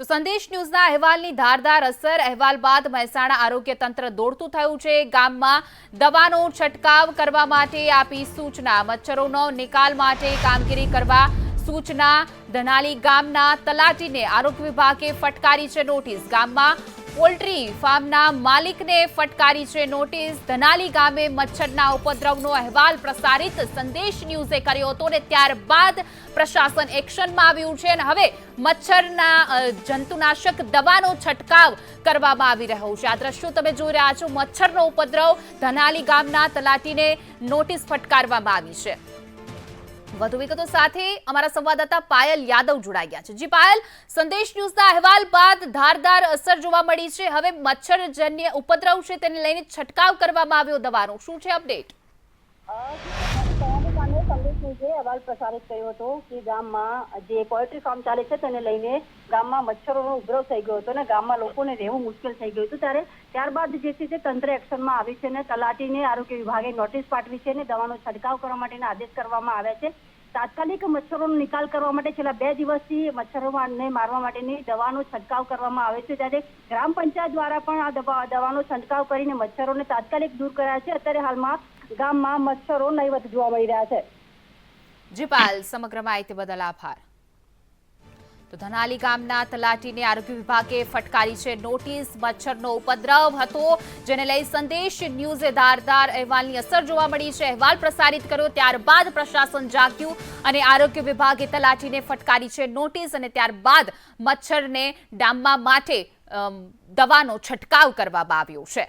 તો સંદેશ ન્યૂઝના અહેવાલની ધારદાર અસર અહેવાલ બાદ મહેસાણા આરોગ્ય તંત્ર દોડતું થયું છે. ગામમાં દવાનો છંટકાવ કરવા માટે આપી સૂચના. મચ્છરોનો નિકાલ માટે કામગીરી કરવા સૂચના. ધનાલી ગામના તલાટીને આરોગ્ય વિભાગે ફટકારી છે નોટિસ. ગામમાં પોલ્ટ્રી ફાર્મના માલિકને ફટકારી છે નોટિસ. ધનાલી ગામે મચ્છરના ઉપદ્રવનો અહેવાલ પ્રસારિત સંદેશ ન્યૂઝે કર્યો હતો અને ત્યારબાદ પ્રશાસન એક્શનમાં આવ્યું છે અને હવે મચ્છરના જંતુનાશક દવાનો છંટકાવ કરવામાં આવી રહ્યો છે. આ દ્રશ્યો તમે જોઈ રહ્યા છો. મચ્છરનો ઉપદ્રવ ધનાલી ગામના તલાટીને નોટિસ ફટકારવામાં આવી છે. વધુ વિગતો સાથે અમારા સંવાદદાતા પાયલ યાદવ જોડાઈ ગયા છે. જી પાયલ, સંદેશ ન્યૂઝના અહેવાલ બાદ ધારદાર અસર જોવા મળી છે. હવે મચ્છરજન્ય ઉપદ્રવ છે તેને લઈને છંટકાવ કરવામાં આવ્યો દવાનો. શું છે અપડેટ? સવારે સંદેશ ન્યૂઝે અહેવાલ પ્રસારિત કર્યો હતો કે ગામમાં જે પોલ્ટ્રી ફાર્મ ચાલે છે તેને લઈને ગામમાં મચ્છરોનો ઉગ્રવ થઈ ગયો હતો અને ગામમાં લોકોને રહેવું મુશ્કેલ થઈ ગયું હતું. ત્યારે ત્યારબાદ જે છે તે તંત્ર એક્શનમાં આવી છે અને તલાટીને આરોગ્ય વિભાગે નોટિસ પાઠવી છે અને દવાનો છંટકાવ કરવા માટેના આદેશ કરવામાં આવ્યા છે. તાત્કાલિક મચ્છરોનો નિકાલ કરવા માટે છેલ્લા બે દિવસથી મચ્છરોને મારવા માટેની દવાનો છંટકાવ કરવામાં આવે છે. ત્યારે ગ્રામ પંચાયત દ્વારા પણ આ દવા, દવાનો છંટકાવ કરીને મચ્છરોને તાત્કાલિક દૂર કર્યા છે. અત્યારે હાલમાં ગામમાં મચ્છરો નહીવત જોવા મળી રહ્યા છે. જી પાયલ સમગ્ર માહિતી બદલ આભાર. તો ધનાલી ગામના તલાટીને આરોગ્ય વિભાગે ફટકારી છે નોટિસ. મચ્છરનો ઉપદ્રવ હતો, જેને લઈ સંદેશ ન્યૂઝે ધારદાર અહેવાલની અસર જોવા મળી છે. અહેવાલ પ્રસારિત કર્યો, ત્યારબાદ પ્રશાસન જાગ્યું અને આરોગ્ય વિભાગે તલાટીને ફટકારી છે નોટિસ અને ત્યારબાદ મચ્છરને ડામવા માટે દવાનો છંટકાવ કરવામાં આવ્યો છે.